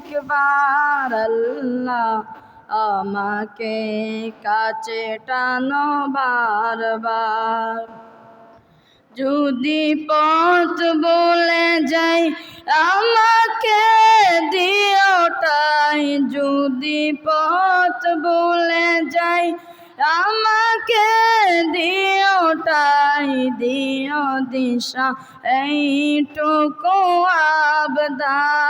একবার আল্লাহ আমাকে কাছে টানো বারবার। যদি পথ বলে যাই, আমাকে দিওটাই যদি পথ বলে যাই, আমাকে দিওটাই দিও দিশা, এইটুকু আবদার।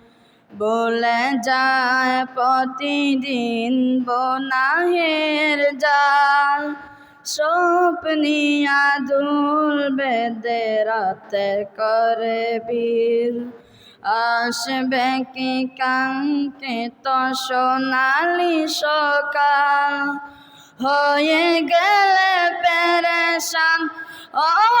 বলে যায়, প্রতিদিন বনাহের জাল। স্বপ্নিয়া দুল বেদে রাতে করে বীর। আসবে কি কাঙ্কে তো সোনালি সকাল? হয়ে গেলে পেরেশান ও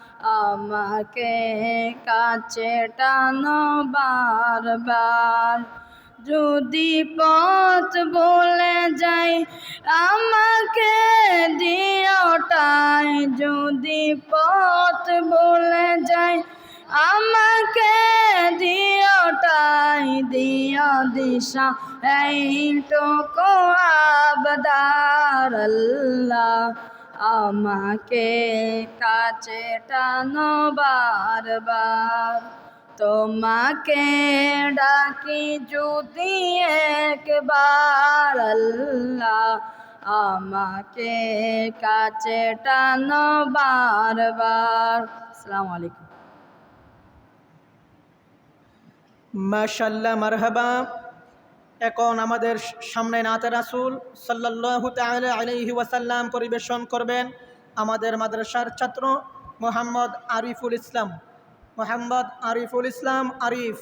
আমাকে কাছে টানো বারবার। যদি পথ বলে যাই, আমাকে দিওটাই যদি পথ বলে যাই, আমাকে দিওটাই দিও দিশা এইটুকু আবদার আল্লাহ। আমাকে কাছে টানো বারবার। তোমাকে ডাকি যদি একবার, আল্লাহ আমাকে কাছে টানো বারবার। আসসালামু আলাইকুম। মাশাল্লাহ মারহাবা। এখন আমাদের সামনে নাতে রাসুল সাল্লাহ আলহি ওয়াসাল্লাম পরিবেশন করবেন আমাদের মাদ্রাসার ছাত্র মোহাম্মদ আরিফুল ইসলাম। মোহাম্মদ আরিফুল ইসলাম আরিফ।